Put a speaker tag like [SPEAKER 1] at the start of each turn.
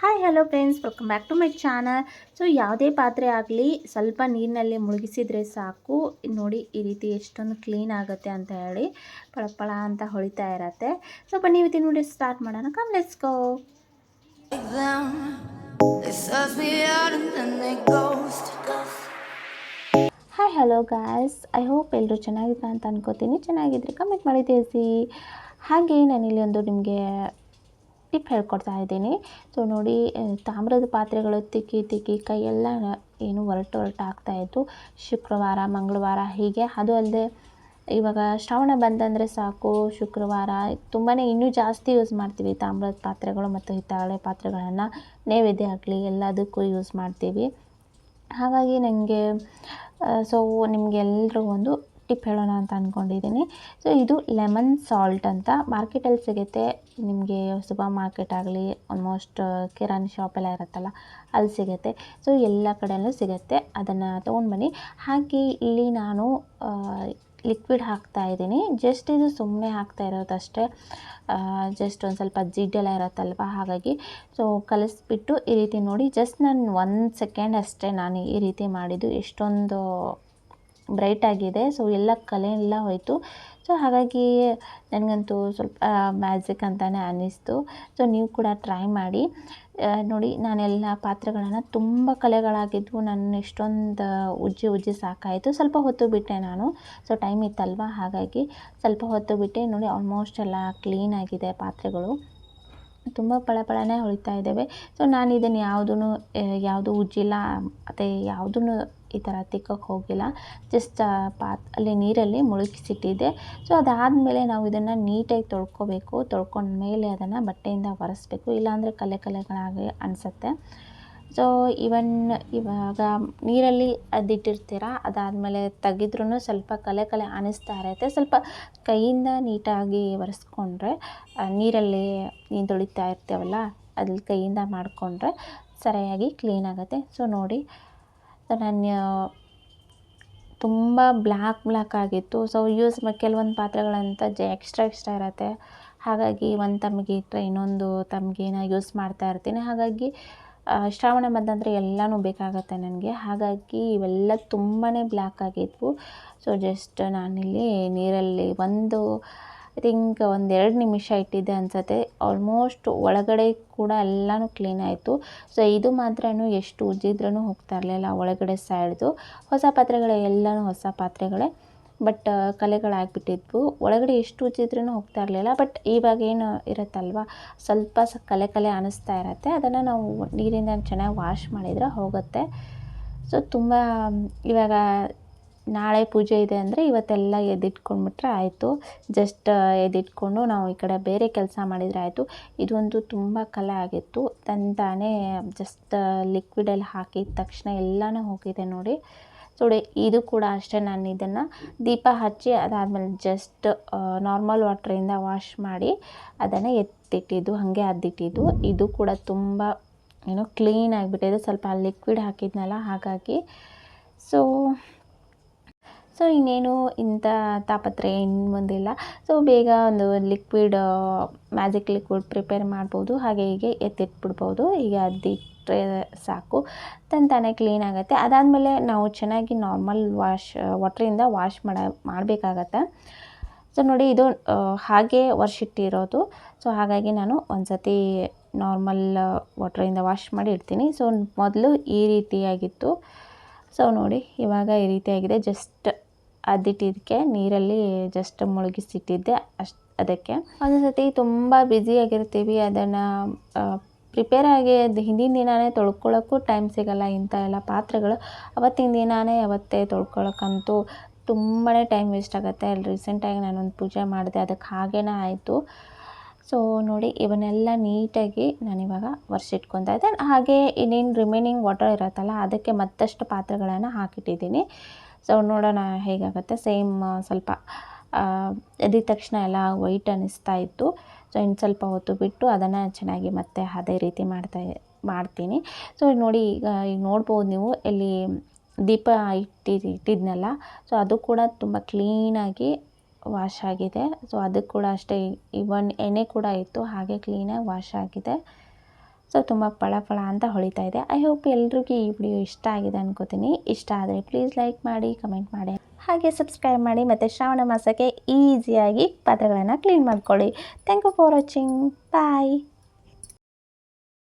[SPEAKER 1] Hi hello friends welcome back to my channel so ಯಾವುದೇ ಪಾತ್ರೆ ಆಗಲಿ ಸ್ವಲ್ಪ ನೀರಿನಲ್ಲಿ ಮುಳುಗಿಸಿದರೆ ಸಾಕು. ನೋಡಿ ಈ ರೀತಿ ಎಷ್ಟೊಂದು ಕ್ಲೀನ್ ಆಗುತ್ತೆ ಅಂತ ಹೇಳಿ ಪಳ ಅಂತ ಹೊಳಿತಾ ಇರತ್ತೆ. ಸ್ವಲ್ಪ ಬನ್ನಿ ಇದನ್ನು ನೋಡಿ ಸ್ಟಾರ್ಟ್ ಮಾಡೋಣ. Come let's go. Hi hello guys I hope ಎಲ್ಲರೂ ಚೆನ್ನಾಗಿದ್ದ ಅಂತ ಅನ್ಕೋತೀನಿ. ಚೆನ್ನಾಗಿದ್ರೆ ಕಮೆಂಟ್ ಮಾಡಿ ತಿಳಿಸಿ. ಹಾಗೆ ನಾನಿಲ್ಲಿ ಒಂದು ನಿಮಗೆ ಟಿಪ್ ಹೇಳ್ಕೊಡ್ತಾ ಇದ್ದೀನಿ. ಸೊ ನೋಡಿ ತಾಮ್ರದ ಪಾತ್ರೆಗಳು ತಿಕ್ಕಿ ತಿಕ್ಕಿ ಕೈಯೆಲ್ಲ ಏನು ಹೊರಟು ಒರಟು ಆಗ್ತಾಯಿತ್ತು ಶುಕ್ರವಾರ, ಮಂಗಳವಾರ ಹೀಗೆ. ಅದು ಅಲ್ಲದೆ, ಇವಾಗ ಶ್ರವಣ ಬಂತಂದರೆ ಸಾಕು. ಶುಕ್ರವಾರ ತುಂಬಾ ಇನ್ನೂ ಜಾಸ್ತಿ ಯೂಸ್ ಮಾಡ್ತೀವಿ ತಾಮ್ರದ ಪಾತ್ರೆಗಳು ಮತ್ತು ಹಿತ್ತಾಳೆ ಪಾತ್ರೆಗಳನ್ನು. ನೈವೇದ್ಯ ಆಗಲಿ, ಎಲ್ಲದಕ್ಕೂ ಯೂಸ್ ಮಾಡ್ತೀವಿ. ಹಾಗಾಗಿ ನನಗೆ ಸೊ ನಿಮಗೆಲ್ಲರೂ ಒಂದು ಟಿಪ್ ಹೇಳೋಣ ಅಂತ ಅಂದ್ಕೊಂಡಿದ್ದೀನಿ ಸೊ ಇದು ಲೆಮನ್ ಸಾಲ್ಟ್ ಅಂತ ಮಾರ್ಕೆಟಲ್ಲಿ ಸಿಗುತ್ತೆ. ನಿಮಗೆ ಸೂಪರ್ ಮಾರ್ಕೆಟ್ ಆಗಲಿ ಆಲ್ಮೋಸ್ಟ್ ಕಿರಾಣಿ ಶಾಪ್ ಎಲ್ಲ ಇರುತ್ತಲ್ಲ, ಅಲ್ಲಿ ಸಿಗುತ್ತೆ. ಸೊ ಎಲ್ಲ ಕಡೆಯಲ್ಲೂ ಸಿಗುತ್ತೆ. ಅದನ್ನು ತೊಗೊಂಡು ಬನ್ನಿ ಹಾಕಿ ಇಲ್ಲಿ ನಾನು ಲಿಕ್ವಿಡ್ ಹಾಕ್ತಾ ಇದ್ದೀನಿ. ಜಸ್ಟ್ ಇದು ಸುಮ್ಮನೆ ಹಾಕ್ತಾ ಇರೋದಷ್ಟೇ. ಜಸ್ಟ್ ಒಂದು ಸ್ವಲ್ಪ ಜಿಡ್ಡೆಲ್ಲ ಇರುತ್ತಲ್ವ? ಹಾಗಾಗಿ. ಸೊ ಕಲಿಸ್ಬಿಟ್ಟು ಈ ರೀತಿ ನೋಡಿ. ಜಸ್ಟ್ ನಾನು ಒಂದು ಸೆಕೆಂಡ್ ಅಷ್ಟೇ ನಾನು ಈ ರೀತಿ ಮಾಡಿದ್ದು. ಎಷ್ಟೊಂದು ಬ್ರೈಟ್ ಆಗಿದೆ. ಸೊ ಎಲ್ಲ ಕಲೆ ಎಲ್ಲ ಹೋಯಿತು. ಸೊ ಹಾಗಾಗಿ ನನಗಂತೂ ಸ್ವಲ್ಪ ಮ್ಯಾಜಿಕ್ ಅಂತಲೇ ಅನ್ನಿಸ್ತು ಸೊ ನೀವು ಕೂಡ ಟ್ರೈ ಮಾಡಿ. ನೋಡಿ, ನಾನೆಲ್ಲ ಪಾತ್ರೆಗಳನ್ನು ತುಂಬ ಕಲೆಗಳಾಗಿದ್ವು ನನ್ನ ಎಷ್ಟೊಂದು ಉಜ್ಜಿ ಉಜ್ಜಿ ಸಾಕಾಯಿತು. ಸ್ವಲ್ಪ ಹೊತ್ತು ಬಿಟ್ಟೆ ನಾನು. ಸೊ ಟೈಮ್ ಇತ್ತಲ್ವ? ಹಾಗಾಗಿ ಸ್ವಲ್ಪ ಹೊತ್ತು ಬಿಟ್ಟೆ. ನೋಡಿ ಆಲ್ಮೋಸ್ಟ್ ಎಲ್ಲ ಕ್ಲೀನ್ ಆಗಿದೆ ಪಾತ್ರೆಗಳು. ತುಂಬ ಪಳಪಳನೇ ಹೊಳಿತಾ ಇದ್ದಾವೆ. ಸೊ ನಾನು ಇದನ್ನು ಯಾವುದೂ ಯಾವುದು ಉಜ್ಜಿಲ್ಲ, ಮತ್ತು ಯಾವುದೂ ಈ ಥರ ತಿಕ್ಕೋಕ್ಕೆ ಹೋಗಿಲ್ಲ. ಜಸ್ಟ್ ಪಾತ್, ಅಲ್ಲಿ ನೀರಲ್ಲಿ ಮುಳುಗಿಸಿಟ್ಟಿದ್ದೆ. ಸೊ ಅದಾದಮೇಲೆ ನಾವು ಇದನ್ನು ನೀಟಾಗಿ ತೊಳ್ಕೊಬೇಕು. ತೊಳ್ಕೊಂಡ್ಮೇಲೆ ಅದನ್ನು ಬಟ್ಟೆಯಿಂದ ಒರೆಸ್ಬೇಕು. ಇಲ್ಲಾಂದರೆ ಕಲೆ ಕಲೆಗಳಾಗಿ ಅನಿಸುತ್ತೆ. ಸೊ ಇವನ್ ಇವಾಗ ನೀರಲ್ಲಿ ಅದಿಟ್ಟಿರ್ತೀರ, ಅದಾದಮೇಲೆ ತೆಗೆದ್ರೂ ಸ್ವಲ್ಪ ಕಲೆ ಕಲೆ ಅನಿಸ್ತಾ ಇರುತ್ತೆ. ಸ್ವಲ್ಪ ಕೈಯಿಂದ ನೀಟಾಗಿ ಒರೆಸ್ಕೊಂಡ್ರೆ ನೀರಲ್ಲಿ ನೀನು ತೊಳಿತಾ ಇರ್ತೇವಲ್ಲ ಅದ್ರಲ್ಲಿ ಕೈಯಿಂದ ಮಾಡಿಕೊಂಡ್ರೆ ಸರಿಯಾಗಿ ಕ್ಲೀನ್ ಆಗುತ್ತೆ. ಸೊ ನೋಡಿ, ಸೊ ನಾನು ತುಂಬ ಬ್ಲ್ಯಾಕ್ ಬ್ಲ್ಯಾಕ್ ಆಗಿತ್ತು. ಸೊ ಯೂಸ್ ಕೆಲವೊಂದು ಪಾತ್ರೆಗಳಂತ ಜ ಎಕ್ಸ್ಟ್ರಾ ಎಕ್ಸ್ಟ್ರಾ ಇರುತ್ತೆ. ಹಾಗಾಗಿ ಒಂದು ತಮಗೆ ಇಟ್ಟರೆ ಇನ್ನೊಂದು ತಮಗೇನ ಯೂಸ್ ಮಾಡ್ತಾ ಇರ್ತೀನಿ. ಹಾಗಾಗಿ ಶ್ರಾವಣ ಬಂತಂದರೆ ಎಲ್ಲನೂ ಬೇಕಾಗತ್ತೆ ನನಗೆ. ಹಾಗಾಗಿ ಇವೆಲ್ಲ ತುಂಬಾ ಬ್ಲ್ಯಾಕ್ ಆಗಿದ್ವು. ಸೊ ಜಸ್ಟ್ ನಾನಿಲ್ಲಿ ನೀರಲ್ಲಿ ಒಂದು ಐ ಒಂದೆರಡು ನಿಮಿಷ ಇಟ್ಟಿದ್ದೆ ಅನಿಸತ್ತೆ. ಆಲ್ಮೋಸ್ಟ್ ಒಳಗಡೆ ಕೂಡ ಎಲ್ಲನೂ ಕ್ಲೀನ್ ಆಯಿತು. ಸೊ ಇದು ಮಾತ್ರ ಎಷ್ಟು ಉಜ್ಜಿದ್ರೂ ಹೋಗ್ತಾ ಇರಲಿಲ್ಲ ಒಳಗಡೆ ಸೈಡ್ದು ಹೊಸ ಪಾತ್ರೆಗಳೇ, ಎಲ್ಲನೂ ಹೊಸ ಪಾತ್ರೆಗಳೇ. ಬಟ್ ಕಲೆಗಳಾಗ್ಬಿಟ್ಟಿದ್ವು ಒಳಗಡೆ ಎಷ್ಟು ಉಜ್ಜಿದ್ರೂ ಹೋಗ್ತಾ ಇರಲಿಲ್ಲ. ಬಟ್ ಇವಾಗ ಏನು ಇರುತ್ತಲ್ವ? ಸ್ವಲ್ಪ ಸ ಕಲೆ ಕಲೆ ಅನಿಸ್ತಾ ಇರತ್ತೆ. ಅದನ್ನು ನಾವು ನೀರಿಂದ ಚೆನ್ನಾಗಿ ವಾಶ್ ಮಾಡಿದರೆ ಹೋಗುತ್ತೆ. ಸೊ ತುಂಬ ಇವಾಗ ನಾಳೆ ಪೂಜೆ ಇದೆ ಅಂದರೆ ಇವತ್ತೆಲ್ಲ ಎದ್ದಿಟ್ಕೊಂಡ್ಬಿಟ್ರೆ ಆಯಿತು. ಜಸ್ಟ್ ಎದ್ದಿಟ್ಕೊಂಡು ನಾವು ಈ ಕಡೆ ಬೇರೆ ಕೆಲಸ ಮಾಡಿದರೆ ಆಯಿತು. ಇದೊಂದು ತುಂಬ ಕಲೆ ಆಗಿತ್ತು. ತಂತಾನೇ ಜಸ್ಟ್ ಲಿಕ್ವಿಡಲ್ಲಿ ಹಾಕಿದ ತಕ್ಷಣ ಎಲ್ಲನೂ ಹೋಗಿದೆ ನೋಡಿ. ಸೊ ಇದು ಕೂಡ ಅಷ್ಟೇ ನಾನು ಇದನ್ನು ದೀಪ ಹಚ್ಚಿ ಅದಾದಮೇಲೆ ಜಸ್ಟ್ ನಾರ್ಮಲ್ ವಾಟ್ರಿಂದ ವಾಶ್ ಮಾಡಿ ಅದನ್ನು ಎತ್ತಿಟ್ಟಿದ್ದು, ಹಾಗೆ ಅದ್ದಿಟ್ಟಿದ್ದು. ಇದು ಕೂಡ ತುಂಬ, ಏನೋ ಕ್ಲೀನ್ ಆಗಿಬಿಟ್ಟಿದೆ. ಸ್ವಲ್ಪ ಲಿಕ್ವಿಡ್ ಹಾಕಿದ್ನಲ್ಲ, ಹಾಗಾಗಿ. ಸೊ ಸೊ ಇನ್ನೇನು ಇಂಥ ತಾಪತ್ರೆ ಇನ್ನು ಮುಂದಿಲ್ಲ. ಸೊ ಬೇಗ ಒಂದು ಲಿಕ್ವಿಡ್ ಮ್ಯಾಜಿಕ್ ಲಿಕ್ವಿಡ್ ಪ್ರಿಪೇರ್ ಮಾಡ್ಬೋದು. ಹಾಗೆ ಹೀಗೆ ಎತ್ತಿಟ್ಬಿಡ್ಬೋದು. ಈಗ ಅದಿಟ್ಟರೆ ಸಾಕು. ತಂತಾನೆ ಕ್ಲೀನ್ ಆಗುತ್ತೆ. ಅದಾದಮೇಲೆ ನಾವು ಚೆನ್ನಾಗಿ ನಾರ್ಮಲ್ ವಾಶ್ ವಾಟ್ರಿಂದ ವಾಶ್ ಮಾಡ, ಮಾಡಬೇಕಾಗತ್ತೆ. ಸೊ ನೋಡಿ ಇದು ಹಾಗೆ ವರ್ಷಿಟ್ಟಿರೋದು ಸೊ ಹಾಗಾಗಿ ನಾನು ಒಂದು ಸತಿ ನಾರ್ಮಲ್ ವಾಟ್ರಿಂದ ವಾಶ್ ಮಾಡಿ ಇಡ್ತೀನಿ. ಸೊ ಮೊದಲು ಈ ರೀತಿಯಾಗಿತ್ತು. ಸೊ ನೋಡಿ ಇವಾಗ ಈ ರೀತಿಯಾಗಿದೆ. ಜಸ್ಟ್ ಅದಿಟ್ಟಿದ್ದಕ್ಕೆ, ನೀರಲ್ಲಿ ಜಸ್ಟ್ ಮುಳುಗಿಸಿಟ್ಟಿದ್ದೆ ಅಷ್ಟು ಅದಕ್ಕೆ. ಒಂದೊಂದು ಸತಿ ತುಂಬ ಬ್ಯುಸಿಯಾಗಿರ್ತೀವಿ ಅದನ್ನು ಪ್ರಿಪೇರ್ ಆಗಿ ಅದು ಹಿಂದಿನ ದಿನವೇ ತೊಳ್ಕೊಳ್ಳೋಕ್ಕೂ ಟೈಮ್ ಸಿಗಲ್ಲ ಇಂಥ ಎಲ್ಲ ಪಾತ್ರೆಗಳು. ಅವತ್ತಿನ ದಿನವೇ ಅವತ್ತೇ ತೊಳ್ಕೊಳ್ಳೋಕ್ಕಂತೂ ತುಂಬಾ ಟೈಮ್ ವೇಸ್ಟ್ ಆಗುತ್ತೆ. ಅಲ್ಲಿ ರೀಸೆಂಟಾಗಿ ನಾನೊಂದು ಪೂಜೆ ಮಾಡಿದೆ ಅದಕ್ಕೆ ಹಾಗೇನೇ ಆಯಿತು. ಸೊ ನೋಡಿ, ಇವನ್ನೆಲ್ಲ ನೀಟಾಗಿ ನಾನಿವಾಗ ವರ್ಷಿಟ್ಕೊತಾ ಇದ್ದೆ. ಹಾಗೆ ಇನ್ನೇನು ರಿಮೈನಿಂಗ್ ವಾಟರ್ ಇರುತ್ತಲ್ಲ, ಅದಕ್ಕೆ ಮತ್ತಷ್ಟು ಪಾತ್ರೆಗಳನ್ನು ಹಾಕಿಟ್ಟಿದ್ದೀನಿ. ಸೊ ನೋಡೋಣ ಹೇಗಾಗುತ್ತೆ. ಸೇಮ್ ಸ್ವಲ್ಪ ಎದ್ದ ತಕ್ಷಣ ಎಲ್ಲ ವೈಟ್ ಅನ್ನಿಸ್ತಾ ಇತ್ತು. ಸೊ ಇನ್ನು ಸ್ವಲ್ಪ ಹೊತ್ತು ಬಿಟ್ಟು ಅದನ್ನು ಚೆನ್ನಾಗಿ ಮತ್ತೆ ಅದೇ ರೀತಿ ಮಾಡ್ತಾ ಮಾಡ್ತೀನಿ. ಸೊ ನೋಡಿ ಈಗ ಈಗ ನೋಡ್ಬೋದು ನೀವು, ಇಲ್ಲಿ ದೀಪ ಇಟ್ಟಿ ಇಟ್ಟಿದ್ನಲ್ಲ ಸೊ ಅದು ಕೂಡ ತುಂಬ ಕ್ಲೀನಾಗಿ ವಾಶ್ ಆಗಿದೆ. ಸೊ ಅದಕ್ಕೆ ಕೂಡ ಅಷ್ಟೇ ಇವನ್ ಎಣ್ಣೆ ಕೂಡ ಇತ್ತು, ಹಾಗೆ ಕ್ಲೀನಾಗಿ ವಾಶ್ ಆಗಿದೆ. ಸೊ ತುಂಬ ಫಳ ಫಳ ಅಂತ ಹೊಳಿತಾ ಇದೆ. ಐ ಹೋಪ್ ಎಲ್ರಿಗೂ ಈ ವಿಡಿಯೋ ಇಷ್ಟ ಆಗಿದೆ ಅನ್ಕೋತೀನಿ. ಇಷ್ಟ ಆದರೆ ಪ್ಲೀಸ್ ಲೈಕ್ ಮಾಡಿ ಕಮೆಂಟ್ ಮಾಡಿ. ಹಾಗೆ ಸಬ್ಸ್ಕ್ರೈಬ್ ಮಾಡಿ ಮತ್ತು ಶ್ರಾವಣ ಮಾಸಕ್ಕೆ ಈಸಿಯಾಗಿ ಪಾತ್ರೆಗಳನ್ನು ಕ್ಲೀನ್ ಮಾಡ್ಕೊಳ್ಳಿ. Thank you for watching bye